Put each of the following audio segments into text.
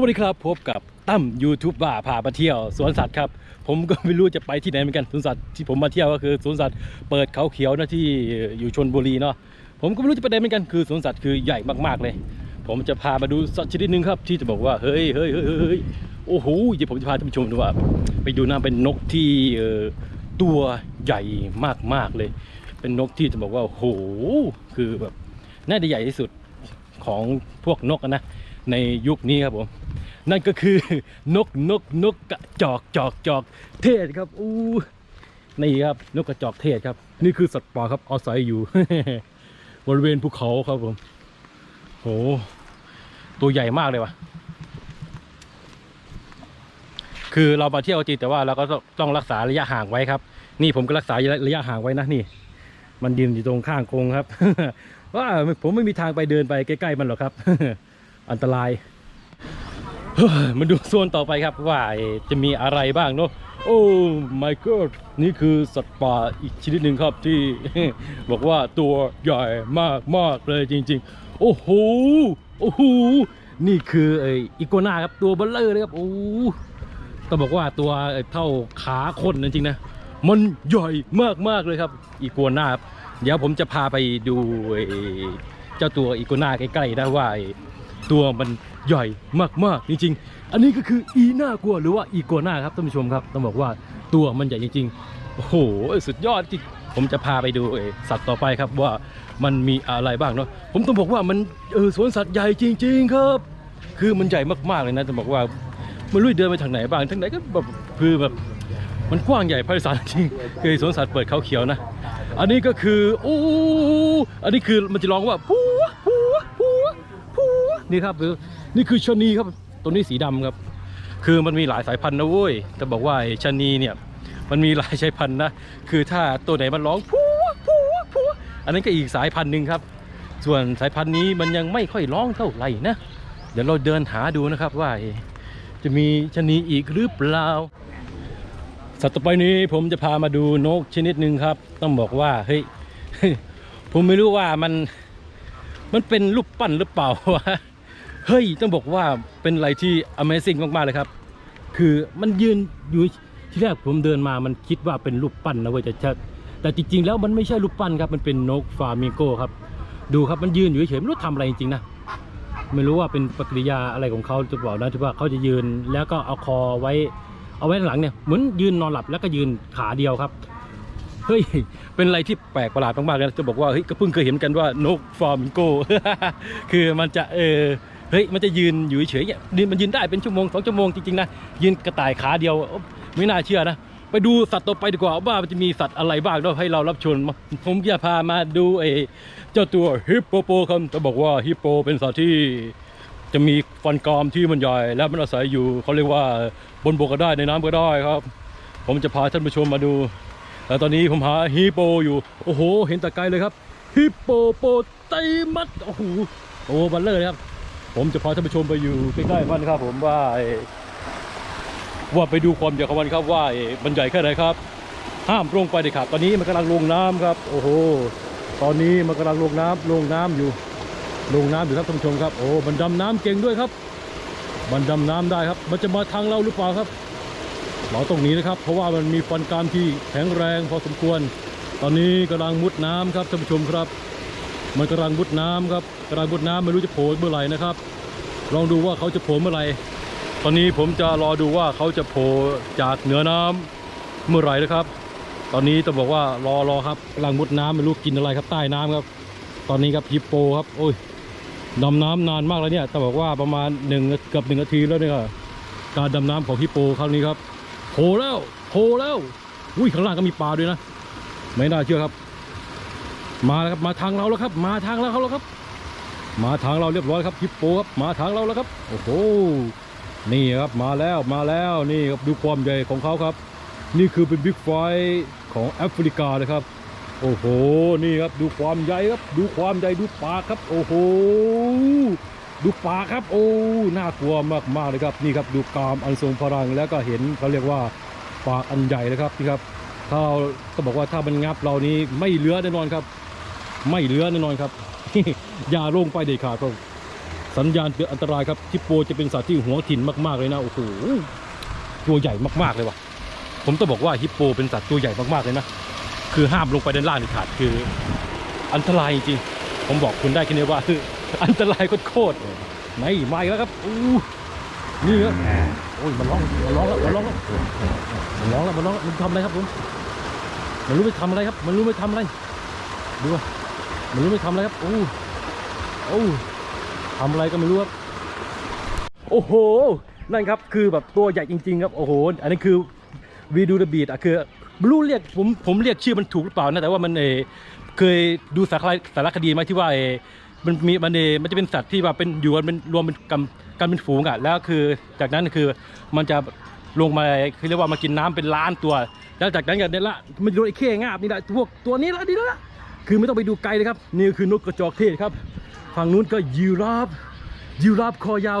วัสดีครับพบกับตั้มยูทูบบ้าพาไปเที่ยวสวนสัตว์ครับ ผมก็ไม่รู้จะไปที่ไหนเหมือนกันสวนสัตว์ที่ผมมาเที่ยวก็คือสวนสัตว์เปิดเขาเขียวนะที่อยู่ชนบุรีเนาะผมก็ไม่รู้จะไปไหนเหมือนกันคือสวนสัตว์คือใหญ่มากๆเลย ผมจะพามาดูสัตว์ชนิดหนึ่งครับ ที่จะบอกว่าเฮ้ยเฮ้ยเฮ้ยเฮ้ยโอ้โหเดี๋ยวผมจะพาท่านผู้ชมดูว่า ไปดูนะเป็นนกที่เอ่อตัวใหญ่มากๆเลย เป็นนกที่จะบอกว่าโอ้โหคือแบบน่าจะใหญ่ที่สุดของพวกนกนะในยุคนี้ครับผม นั่นก็คือนกนกนกกระจอกจอกจอกเทศครับอู้นี่ครับนกกระจอกเทศครับ นี่คือสัตว์ป่าครับอาศัยอยู่ บริเวณภูเขาครับผมโหตัวใหญ่มากเลยว่ะคือเรามาเที่ยวจริงแต่ว่าเราก็ต้องต้องรักษาระยะห่างไว้ครับ นี่ผมก็รักษาระยะห่างไว้นะนี่ มันยืนอยู่ตรงข้างกรงครับ ว่าผมไม่มีทางไปเดินไปใกล้ๆมันหรอกครับ อันตราย มาดูโซนต่อไปครับว่าจะมีอะไรบ้างเนาะโอ้ my god นี่คือสัตว์ป่าอีกชนิดหนึ่งครับที่ บอกว่าตัวใหญ่มากมากๆเลยจริง ๆ โอ้โหโอ้โหนี่คือไออีโกนาครับตัวเบลเลอร์เลยครับโอ้ต้องบอกว่าตัวเท่าขาคนจริงๆนะมันใหญ่มากๆเลยครับอีโกนาครับเดี๋ยวผมจะพาไปดูเจ้าตัวอีโกนาใกล้ๆนะว่าตัวมัน ใหญ่มากๆจริง ๆ อันนี้ก็คืออีน่ากลัวหรือว่าอีโกนาครับท่านผู้ชมครับต้องบอกว่าตัวมันใหญ่จริงๆโอ้โหสุดยอดจริงผมจะพาไปดูสัตว์ต่อไปครับว่ามันมีอะไรบ้างเนาะผมต้องบอกว่ามันเออสวนสัตว์ใหญ่จริง ๆ ครับ คือมันใหญ่มากๆเลยนะต้องบอกว่าม่รู้จะเดินไปทางไหนบ้างทางไหนก็แบบคือแบบมันกว้างใหญ่ไพศาลจริงคือสวนสัตว์เปิดเขาเขียวนะ อันนี้ก็คือโอ้อันนี้คือมันจะร้องว่าพัวพัวพัวพัวนี่ครับคือ นี่คือชะนีครับตัวนี้สีดำครับ คือมันมีหลายสายพันธุ์นะเว้ยแต่บอกว่าไอ้ชะนีเนี่ยมันมีหลายสายพันธุ์นะคือถ้าตัวไหนมันร้องพัวพัวพัวอันนั้นก็อีกสายพันธุ์หนึ่งครับ ส่วนสายพันธุ์นี้มันยังไม่ค่อยร้องเท่าไหร่นะเดี๋ยวเราเดินหาดูนะครับว่าจะมีชะนีอีกหรือเปล่าสัตว์ต่อไปนี้ผมจะพามาดูนกชนิดหนึ่งครับ ต้องบอกว่าเฮ้ยผมไม่รู้ว่ามัน มันเป็นรูปปั้นหรือเปล่าวะ เฮ้ยต้องบอกว่าเป็นอะไรที่ Amazing มากๆเลยครับ คือมันยืนอยู่ที่แรกผมเดินมามันคิดว่าเป็นรูปปั้นนะเว้ยแต่จะแต่จริง ๆ แล้วมันไม่ใช่รูปปั้นครับมันเป็นนกฟลามิงโกครับ ดูครับมันยืนอยู่เฉยไม่รู้ทำอะไรจริงๆนะไม่รู้ว่าเป็นปฏิกิริยาอะไรของเขาจะบอกนะที่ว่าเขาจะยืนแล้วก็เอาคอไว้เอาไว้หลังเนี่ยเหมือนยืนนอนหลับแล้วก็ยืนขาเดียวครับเฮ้ยเป็นอะไรที่แปลกประหลาดมากๆเลยจะบอกว่าเฮ้ยก็เพิ่งเคยเห็นกันว่านกฟลามิงโกคือมันจะเออ เฮ้ยมันจะยืนอยู่เฉยเนี่ยนี่มันยืนได้เป็นชั่วโมงสองชั่วโมงจริงๆนะยืนกระต่ายขาเดียวไม่น่าเชื่อนะไปดูสัตว์ต่อไปดีกว่าว่ามันจะมีสัตว์อะไรบ้างด้วยให้เรารับชมผมจะพามาดูไอ้เจ้าตัวฮิปโปโปครับจะบอกว่าฮิปโปเป็นสัตว์ที่จะมีฟันกรามที่มันใหญ่ และมันอาศัยอยู่เขาเรียกว่าบนบกก็ได้ในน้ำก็ได้ครับ ผมจะพาท่านผู้ชมมาดูแต่ตอนนี้ผมหาฮิปโปอยู่ โอ้โห เห็นแต่ไกลเลยครับฮิปโปโปไตมัสโอ้โหโอ้บัลเลอร์เลยครับ ผมจะพาท่านผู้ชมไปอยู่ใกล้ๆมันครับ ผมว่าว่าไปดูความใหญ่ของมันครับว่ามันใหญ่แค่ไหนครับ ห้ามลงไปเด็ดขาดตอนนี้มันกำลังลงน้ำครับ โอ้โห ตอนนี้มันกำลังลงน้ำลงน้ำอยู่ ลงน้ำอยู่ครับท่านผู้ชมครับ โอ้มันดำน้ำเก่งด้วยครับ มันดำน้ำได้ครับ มันจะมาทางเราหรือเปล่าครับเราต้องหนีนะครับ เพราะว่ามันมีฟันกรามที่แข็งแรงพอสมควร ตอนนี้กำลังมุดน้ำครับท่านผู้ชมครับ มันกำลังมุดน้ำครับกำลังมุดน้ำไม่รู้จะโผล่เมื่อไหร่นะครับ ลองดูว่าเขาจะโผล่เมื่อไหร่ตอนนี้ผมจะรอดูว่าเขาจะโผล่จากเหนือน้ำเมื่อไหร่นะครับ ตอนนี้ต้องบอกว่ารอรอครับกำลังมุดน้ำไม่รู้กินอะไรครับใต้น้ำครับ ตอนนี้ครับฮิปโปครับโอ้ยดำน้ำนานมากแล้วเนี่ยแต่บอกว่าประมาณหนึ่งเกือบหนึ่งนาทีแล้วเนี่ยการดำน้ำของฮิปโปครั้งนี้ครับโผล่แล้วโผล่แล้วอุ้ยข้างล่างก็มีปลาด้วยนะ ไม่น่าเชื่อครับ มาแล้วครับมาทางเราแล้วครับ มาทางเราเขาแล้วครับ มาทางเราเรียบร้อยครับฮิปโปครับมาทางเราแล้วครับ โอ้โหนี่ครับมาแล้วมาแล้วนี่ครับดูความใหญ่ของเขาครับ นี่คือเป็นบิ๊กไฟของแอฟริกาเลยครับ โอ้โหนี่ครับดูความใหญ่ครับ ดูความใหญ่ดูปากครับ โอ้โหดูปากครับ โอ้น่ากลัวมากๆเลยครับนี่ครับดูกรามอันทรงพลังแล้วก็เห็นเขาเรียกว่าปากอันใหญ่เลยครับนี่ครับถ้าเราก็บอกว่าถ้ามันงับเรานี้ไม่เหลือแน่นอนครับ ไม่เหลือแน่นอนครับ อย่าลงไปเด็ดขาดครับสัญญาณเตือนอันตรายครับฮิปโปจะเป็นสัตว์ที่หวงถิ่นมากๆเลยนะโอ้โหตัวใหญ่มากๆเลยว่ะ ผมต้องบอกว่าฮิปโปเป็นสัตว์ตัวใหญ่มากๆเลยนะคือห้ามลงไปด้านล่างเด็ดขาดคืออันตรายจริงๆผมบอกคุณได้แค่นี้ว่าคืออันตรายโคตรๆไม่ไมาอีกแล้วครับอู้นี่ครับโอ้ยมันร้องมันร้องแล้วมันร้องแล้วมันร้องแล้วมันร้องแล้วมันทำอะไรครับผมมันรู้ไม่ทำอะไรครับ มันรู้ไม่ทำอะไรดูว่า ไมันรู้ไม่ทำอะไรครับโอ้โอ้ทำอะไรก็ไม่รู้ครับโอ้โห นั่นครับคือแบบตัวใหญ่จริง ๆ ครับ โอ้โห อันนี้คือวีดูเดบีดอะคือไม่รู้เรียกผมผมเรียกชื่อมันถูกหรือเปล่านะแต่ว่ามันเอเคยดูสารคดีสารคดีไหมที่ว่าเอมันมีมันเอมันจะเป็นสัตว์ที่แบบเป็นอยู่กันเป็นรวมเป็นกำกันเป็นฝูงอะแล้วคือจากนั้นคือมันจะลงมาคือเรียกว่ามากินน้ำเป็นล้านตัว แล้วจากนั้นก็เนี่ยละมันโดนไอ้เข้งาบนี่แหละพวกตัวนี้ละนี่ละ คือไม่ต้องไปดูไกลเลยครับ นี่คือนกกระจอกเทศครับ ฝั่งนู้นก็ยีราฟยีราฟคอยาว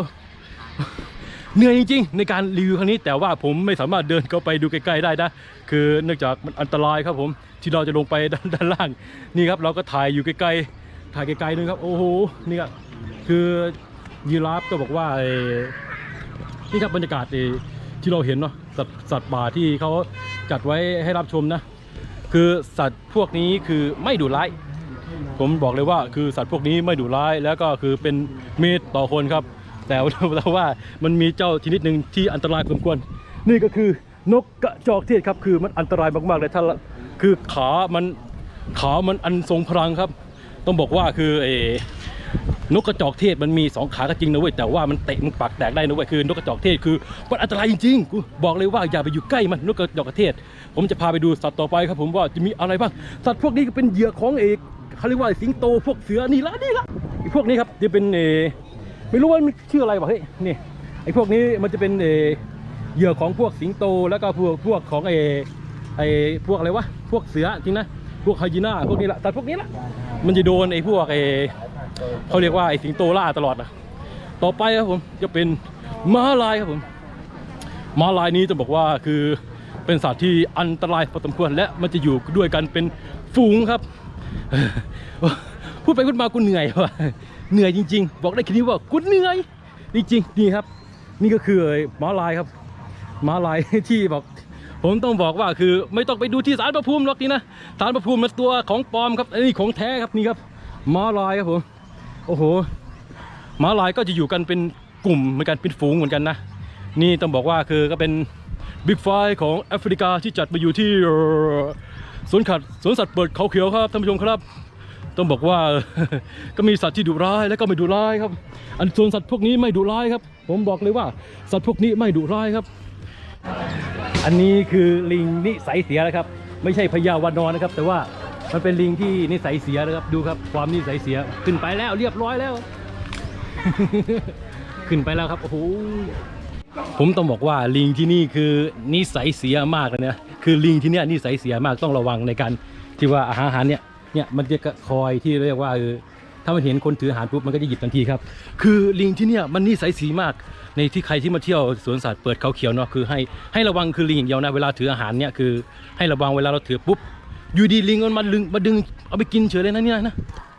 เหนื่อยจริงๆ ในการรีวิวครั้งนี้ แต่ว่าผมไม่สามารถเดินเข้าไปดูใกล้ๆได้นะ คือเนื่องจากมันอันตรายครับผมที่เราจะลงไปด้านานล่าง นี่ครับเราก็ถ่ายอยู่ใกล้ๆถ่ายไกลๆนึงครับโอ้โหนี่ครับคือยีราฟก็บอกว่านี่ครับบรรยากาศที่เราเห็นเนาะสัตว์สัตว์ป่าที่เขาจัดไว้ให้รับชมนะ คือสัตว์พวกนี้คือไม่ดุร้ายผมบอกเลยว่าคือสัตว์พวกนี้ไม่ดุร้ายแล้วก็คือเป็นมิตรต่อคนครับ แต่เราแต่ว่ามันมีเจ้าชนิดหนึ่งที่อันตรายสมควร นี่ก็คือนกกระจอกเทศครับคือมันอันตรายมากๆเลยถ้าคือขามันขามันอันทรงพลังครับ ต้องบอกว่าคือเอ นกกระจอกเทศมันมีสองขาก็จริงนะเว้ยแต่ว่ามันเตะมันปากแตกได้นะเว้ยคือนกกระจอกเทศคือมันอันตรายจริงๆกูบอกเลยว่าอย่าไปอยู่ใกล้มันนกกระจอกเทศ ผมจะพาไปดูสัตว์ต่อไปครับผมว่าจะมีอะไรบ้างสัตว์พวกนี้ก็เป็นเหยื่อของเอกเขาเรียกว่าสิงโตพวกเสือนี่ละนี่ละไอ้พวกนี้ครับจะเป็นเอไม่รู้ว่ามันชื่ออะไรวะเฮ้ยนี่ไอ้พวกนี้มันจะเป็นเอเหยื่อของพวกสิงโตแล้วก็พวกพวกของไอ้ไอ้พวกอะไรวะพวกเสือจริงนะพวกไฮยีน่าพวกนี้แหละแต่พวกนี้ละมันจะโดนไอ้พวกไอ เขาเรียกว่าไอ้สิงโตล่าตลอดนะต่อไปครับผมจะเป็นม้าลายครับผมม้าลายนี้จะบอกว่าคือเป็นสัตว์ที่อันตรายพอสมควรและมันจะอยู่ด้วยกันเป็นฝูงครับ พูดไปพูดมากูเหนื่อยว่ะเหนื่อยจริง ๆ บอกได้แค่นี้ว่ากูเหนื่อยจริงๆนี่ครับ นี่ก็คือม้าลายครับม้าลายที่บอกผมต้องบอกว่าคือไม่ต้องไปดูที่สารประภูมิหรอกนี่นะสารประภูมิมันตัวของปลอมครับอันนี้ของแท้ครับนี่ครับม้าลายครับผม โอ้โหม้าลายก็จะอยู่กันเป็นกลุ่มเหมือนกันเป็นฝูงเหมือนกันนะ นี่ต้องบอกว่าคือก็เป็นบิ๊กไฟของแอฟริกาที่จัดมาอยู่ที่สวนขัดสวนสัตว์เปิดเขาเขียวครับท่านผู้ชมครับ ต้องบอกว่าก็มีสัตว์ที่ดุร้ายและก็ไม่ดุร้ายครับ อันส่วนสัตว์พวกนี้ไม่ดุร้ายครับ ผมบอกเลยว่าสัตว์พวกนี้ไม่ดุร้ายครับ อันนี้คือลิงนิสัยเสียนะครับ ไม่ใช่พญาวานอนนะครับ แต่ว่า มันเป็นลิงที่นิสัยเสียนะครับ ดูครับ ความนิสัยเสีย ขึ้นไปแล้วเรียบร้อยแล้ว ขึ้นไปแล้วครับ โอ้โห ผมต้องบอกว่าลิงที่นี่คือนิสัยเสียมากเลยนะ คือลิงที่เนี่ยนิสัยเสียมากต้องระวังในการที่ว่าอาหารเนี่ย เนี่ยมันจะคอยที่เรียกว่าเออถ้ามันเห็นคนถืออาหารปุ๊บมันก็จะหยิบทันทีครับ คือลิงที่เนี่ยมันนิสัยเสียมาก ในที่ใครที่มาเที่ยวสวนสัตว์เปิดเขาเขียวเนาะคือให้ให้ระวังคือลิงอย่างเดียวนะเวลาถืออาหารเนี่ยคือให้ระวังเวลาเราถือปุ๊บ อยู่ดีลิงมันมาดึงมาดึงเอาไปกินเฉยเลยนะเนี่ยนะ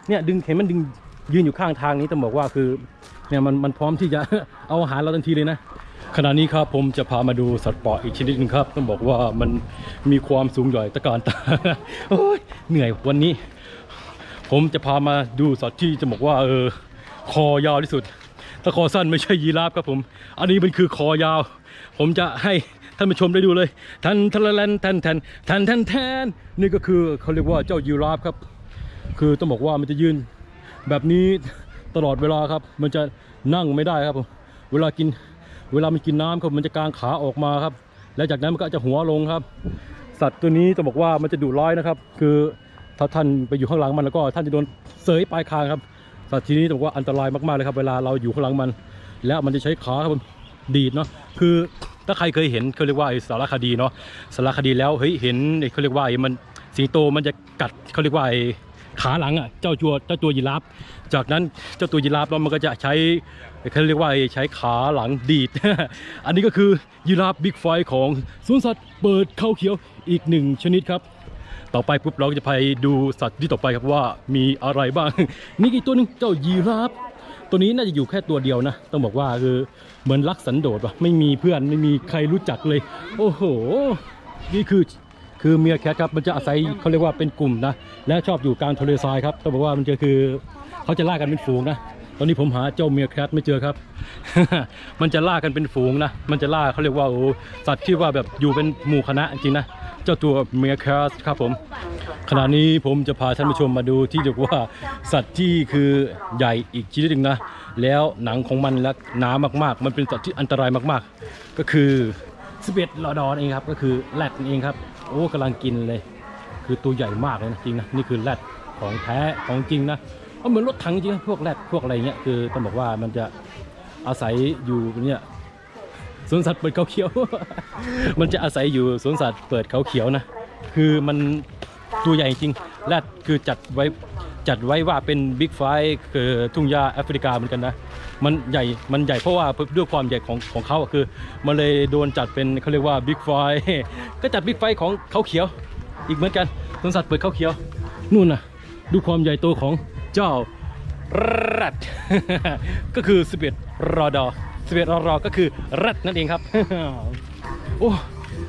เนี่ยดึงเห็นมันดึงยืนอยู่ข้างทางนี้ต้องบอกว่าคือเนี่ยมันมันพร้อมที่จะเอาอาหารเราทันทีเลยนะขณะนี้ครับผมจะพามาดูสัตว์ป่าอีกชนิดหนึงครับ ต้องบอกว่ามันมีความสูงใหญ่ตะการตาโอ้ยเหนื่อยวันนี้ ผมจะพามาดูสัตว์ที่จะบอกว่าเออคอยาวที่สุดถ้าคอสั้นไม่ใช่ยีราฟครับผม อันนี้มันคือคอยาว ผมจะให้ ท่านผู้ชมได้ดูเลยทันทันแลนทันทันทันทันแทนนี่ก็คือเขาเรียกว่าเจ้ายีราฟครับ คือต้องบอกว่ามันจะยืน แบบนี้ตลอดเวลาครับ มันจะนั่งไม่ได้ครับ เวลากินเวลามันกินน้ำครับมันจะกางขาออกมาครับ แล้วจากนั้นมันก็จะหัวลงครับ สัตว์ตัวนี้ต้องบอกว่ามันจะดุร้ายนะครับ คือถ้าท่านไปอยู่ข้างหลังมันแล้วก็ท่านจะโดนเสยปลายคางครับ สัตว์ชนิดนี้ต้องบอกว่าอันตรายมากๆเลยครับ เวลาเราอยู่ข้างหลังมัน แล้วมันจะใช้ขาครับดีดเนาะคือ ถ้าใครเคยเห็นเขาเรียกว่าไอ้สารคดีเนาะสารคดีแล้วเฮ้ยเห็นเขาเรียกว่าไอ้มันสิงโตมันจะกัดเขาเรียกว่าไอ้ขาหลังอะเจ้าตัวเจ้าตัวยีราฟจากนั้นเจ้าตัวยีราฟแล้วมันก็จะใช้เขาเรียกว่าใช้ขาหลังดีด อันนี้ก็คือยีราฟบิ๊กไฟของสวนสัตว์เปิดเขาเขียวอีกหนึ่งชนิดครับ ต่อไปปุ๊บเราก็จะไปดูสัตว์ที่ต่อไปครับว่ามีอะไรบ้าง นี่อีกตัวหนึงเจ้ายีราฟ ตัวนี้น่าจะอยู่แค่ตัวเดียวนะ ต้องบอกว่าคือเหมือนรักสันโดษว่ะไม่มีเพื่อนไม่มีใครรู้จักเลย โอ้โห นี่คือคือเมียแคทครับมันจะอาศัยเขาเรียกว่าเป็นกลุ่มนะ และชอบอยู่กลางทะเลทรายครับต้องบอกว่ามันจะคือเขาจะล่ากันเป็นฝูงนะ ตอนนี้ผมหาเจ้าเมียแคทไม่เจอครับ มันจะล่ากันเป็นฝูงนะ มันจะล่าเขาเรียกว่าโอ้สัตว์ที่ว่าแบบอยู่เป็นหมู่คณะจริงนะ เจ้าตัวเมียแคทครับผม ขณะนี้ผมจะพาท่านผู้ชมมาดูที่เรียกว่าสัตว์ที่คือใหญ่อีกชนิดหนึ่งนะ แล้วหนังของมันและหนามากๆ มันเป็นสัตว์ที่อันตรายมากๆ ก็คือสเปดลอดอนเองครับ ก็คือแรดเองครับ โอ้กำลังกินเลย คือตัวใหญ่มากเลยนะจริงนะ นี่คือแรดของแท้ของจริงนะ เอาเหมือนรถถังจริงพวกแรดพวกอะไรเงี้ยคือต้องบอกว่ามันจะอาศัยอยู่เนี่ยสวนสัตว์เปิดเขาเขียว มันจะอาศัยอยู่สวนสัตว์เปิดเขาเขียวนะ คือมันตัวใหญ่จริงแรดคือจัดไว้จัดไว้ว่าเป็นบิ๊กไฟคือทุ่งหญ้าแอฟริกาเหมือนกันนะ มันใหญ่ มันใหญ่เพราะว่าด้วยความใหญ่ของของเขาอะคือ มันเลยโดนจัดเป็นเขาเรียกว่าบิ๊กไฟก็จัดบิ๊กไฟของเขาเขียว อีกเหมือนกันสวนสัตว์เปิดเขาเขียว นู่นน่ะดูความใหญ่โตของ เจ้ารัดก็คือ11รอดอ11รอรอก็คือรัดนั่นเองครับโอ้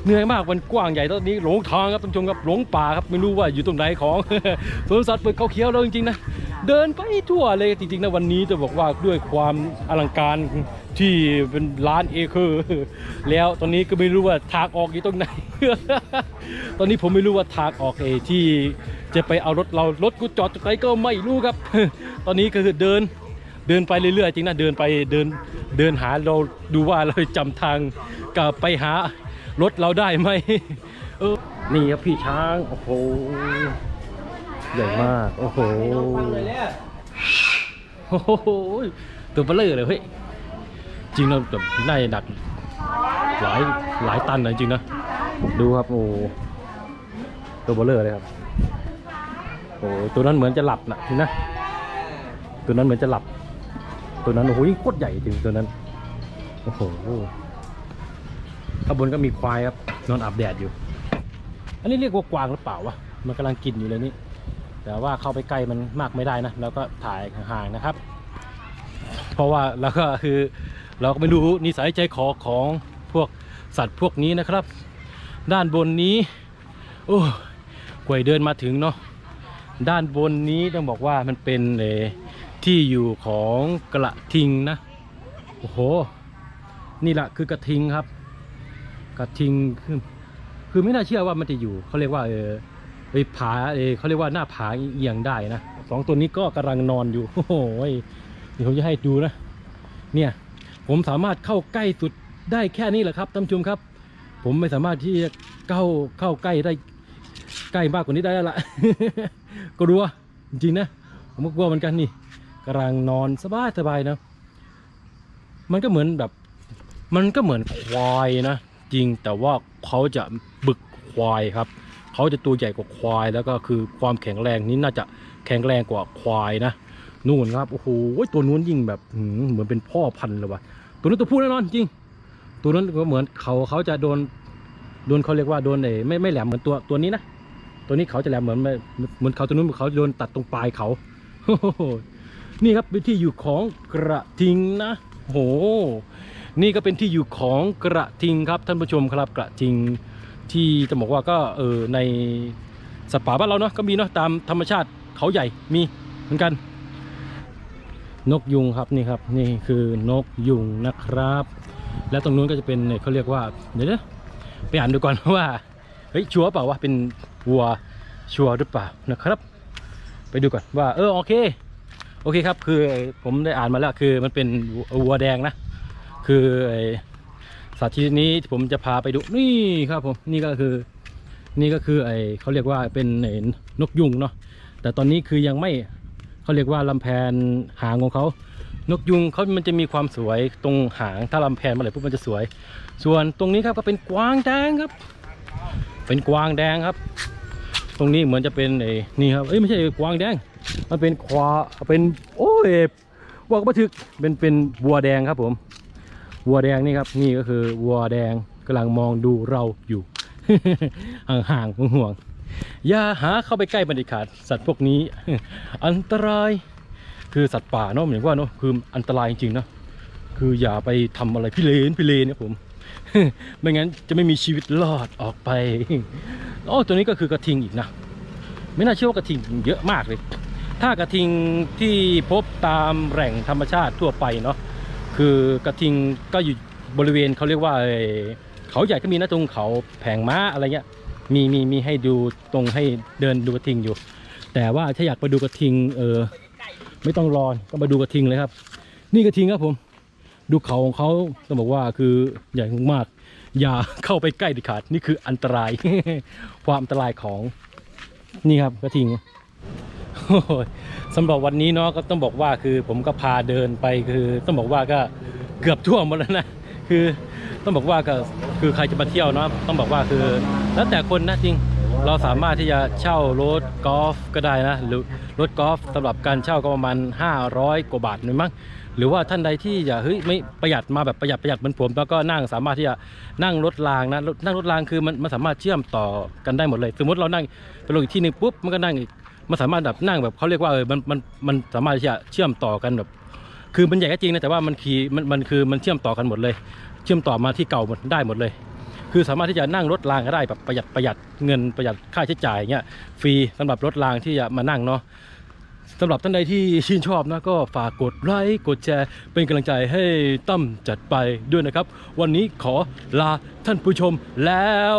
เหนื่อยมากมันกว้างใหญ่ตอนนี้หลงทางครับท่านผู้ชมครับหลงป่าครับไม่รู้ว่าอยู่ตรงไหนของสวนสัตว์เปิดเขาเขียวแล้วจริงๆนะเดินไปทั่วเลยจริงๆนะวันนี้จะบอกว่าด้วยความอลังการที่เป็นล้านเอเคอร์แล้วตอนนี้ก็ไม่รู้ว่าทางออกอยู่ตรงไหน ตอนนี้ผมไม่รู้ว่าทางออกเอที่ จะไปเอารถเรารถกูจอดไหนก็ไม่รู้ครับ ตอนนี้ก็คือเดินเดินไปเรื่อยๆจริงนะเดินไปเดินเดินหาเราดูว่าเราจำทางกลับไปหารถเราได้ไหมเออนี่ครับพี่ช้างโอ้โหใหญ่มากโอ้โหโอ้โหตัวเบลเลอร์เลยเฮ้ยจริงเราแบบน่าจะหนักหลายหลายตันนะจริงนะดูครับโอ้ตัวเบลเลอร์เลยครับ โอ้ตัวนั้นเหมือนจะหลับนะจริงนะ ตัวนั้นเหมือนจะหลับ ตัวนั้นโอ้โหยิ่งโคตรใหญ่จริงตัวนั้น โอ้โหข้างบนก็มีควายครับนอนอาบแดดอยู่ อันนี้เรียกว่ากวางหรือเปล่าวะ มันกำลังกินอยู่เลยนี่ แต่ว่าเข้าไปใกล้มันมากไม่ได้นะ แล้วก็ถ่ายห่างๆนะครับ เพราะว่าเราก็คือเราก็ไม่รู้นิสัยใจคอของพวกสัตว์พวกนี้นะครับ ด้านบนนี้ โอ้กวยเดินมาถึงเนาะ ด้านบนนี้ต้องบอกว่ามันเป็นเอ่อที่อยู่ของกระทิงนะ โอ้โห นี่แหละคือกระทิงครับ กระทิงคือคือไม่น่าเชื่อว่ามันจะอยู่เขาเรียกว่า เออไอผาเออเขาเรียกว่าหน้าผาเอียงได้นะสองตัวนี้ก็กำลังนอนอยู่โอ้โหเดี๋ยวผมจะให้ดูนะ เนี่ย ผมสามารถเข้าใกล้สุดได้แค่นี้แหละครับท่านผู้ชมครับ ผมไม่สามารถที่จะเข้าเข้าใกล้ได้ ใกล้มากกว่านี้ได้แล้วล่ะ ก็รู้ว่าจริงนะ ผมก็กลัวเหมือนกันนี่กำลังนอนสบายสบายนะ มันก็เหมือนแบบ มันก็เหมือนควายนะ จริงแต่ว่าเขาจะบึกควายครับ เขาจะตัวใหญ่กว่าควายแล้วก็คือความแข็งแรงนี้น่าจะแข็งแรงกว่าควายนะนู่นครับโอ้โหตัวนู้นยิ่งแบบเหมือนเป็นพ่อพันธุ์เลยว่ะตัวนั้นตัวผู้แน่นอนจริง ตัวนั้นก็เหมือนเขาเขาจะโดนโดนเขาเรียกว่าโดนเอไม่ไม่แหลมเหมือนตัวตัวนี้นะ ตัวนี้เขาจะแหลมเหมือนเหมือนเขาตัวนู้นเขาโดนตัดตรงปลายเขาโหนี่ครับเป็นที่อยู่ของกระทิงนะโห นี่ก็เป็นที่อยู่ของกระทิงครับท่านผู้ชมครับกระทิงที่จะบอกว่าก็เออในสัตว์ป่าบ้านเราเนาะก็มีเนาะตามธรรมชาติเขาใหญ่มีเหมือนกัน นกยุงครับนี่ครับนี่คือนกยุงนะครับ และตรงนู้นก็จะเป็นเขาเรียกว่าเดี๋ยวนะไปอ่านดูก่อนว่าเฮ้ยชัวร์เปล่าว่าเป็น วัวชัวร์หรือเปล่านะครับ ไปดูก่อนว่า เออโอเค โอเคครับ คือผมได้อ่านมาแล้วคือมันเป็นวัวแดงนะ คือไอสัตว์ชนิดนี้ผมจะพาไปดูนี่ครับผมนี่ก็คือนี่ก็คือไอเขาเรียกว่าเป็นไอนกยุงเนาะแต่ตอนนี้คือยังไม่เขาเรียกว่าลำแพนหางของเขานกยุงเขามันจะมีความสวยตรงหางถ้าลำแพนมื่อไหร่ปุ๊บมันจะสวย ส่วนตรงนี้ครับก็เป็นกวางแดงครับ เป็นกวางแดงครับ ตรงนี้เหมือนจะเป็นไอ้นี่ครับเอ้ยไม่ใช่กวางแดง มันเป็นควาเป็นโอ้ยบอกมาถึกเป็นเป็นวัวแดงครับผม วัวแดงนี่ครับ นี่ก็คือวัวแดงกำลังมองดูเราอยู่ห่างๆห่วงๆอย่าหาเข้าไปใกล้บรรยากาศสัตว์พวกนี้ อันตรายคือสัตว์ป่าเนาะเหมือนว่าเนาะคืออันตรายจริงๆนะคืออย่าไปทำอะไรพี่เลนพี่เลนนี่ยผม ไม่งั้นจะไม่มีชีวิตรอดออกไปโอ้ตัวนี้ก็คือกระทิงอีกนะ ไม่น่าเชื่อว่ากระทิงเยอะมากเลย ถ้ากระทิงที่พบตามแหล่งธรรมชาติทั่วไปเนาะคือกระทิงก็อยู่บริเวณเขาเรียกว่าเขาใหญ่ก็มีนะตรงเขาแผงม้าอะไรเงี้ยมีมีมีให้ดูตรงให้เดินดูกระทิงอยู่ แต่ว่าถ้าอยากไปดูกระทิงเออไม่ต้องรอก็มาดูกระทิงเลยครับ นี่กระทิงครับผม ดูเขาของเขาต้องบอกว่าคือใหญ่มากๆอย่าเข้าไปใกล้เดิขาดนี่คืออันตราย ความอันตรายของนี่ครับกระทิงสำหรับวันนี้เนาะก็ต้องบอกว่าคือผมก็พาเดินไปคือต้องบอกว่าก็เกือบทั่วหมดแล้วนะคือต้องบอกว่าก็คือใครจะมาเที่ยวเนาะต้องบอกว่าคือแล้วแต่คนนะจริงเราสามารถที่จะเช่ารถกอล์ฟก็ได้นะหรือรถกอล์ฟสำหรับการเช่าก็ประมาณ 500 กว่าบาทนึงมั้ง หรือว่าท่านใดที่อยากเฮ้ยไม่ประหยัดมาแบบประหยัดประหยัดเหมือนผมแล้วก็นั่งสามารถที่จะนั่งรถรางนะนั่งรถรางคือมันมันสามารถเชื่อมต่อกันได้หมดเลย สมมติเรานั่งไปลงอีกที่หนึ่งปุ๊บมันก็นั่งอีกมันสามารถแบบนั่งแบบเขาเรียกว่าเออมันมันมันสามารถที่จะเชื่อมต่อกันแบบ คือมันใหญ่ก็จริงนะแต่ว่ามันคีมันมันคือมันเชื่อมต่อกันหมดเลย เชื่อมต่อมาที่เก่าหมดได้หมดเลย คือสามารถที่จะนั่งรถรางก็ได้แบบประหยัดประหยัดเงินประหยัดค่าใช้จ่ายเงี้ยฟรีสำหรับรถรางที่จะมานั่งเนาะ สำหรับท่านใดที่ชื่นชอบนะก็ฝากกดไลค์กดแชร์เป็นกำลังใจให้ตั้มจัดไปด้วยนะครับ วันนี้ขอลาท่านผู้ชมแล้ว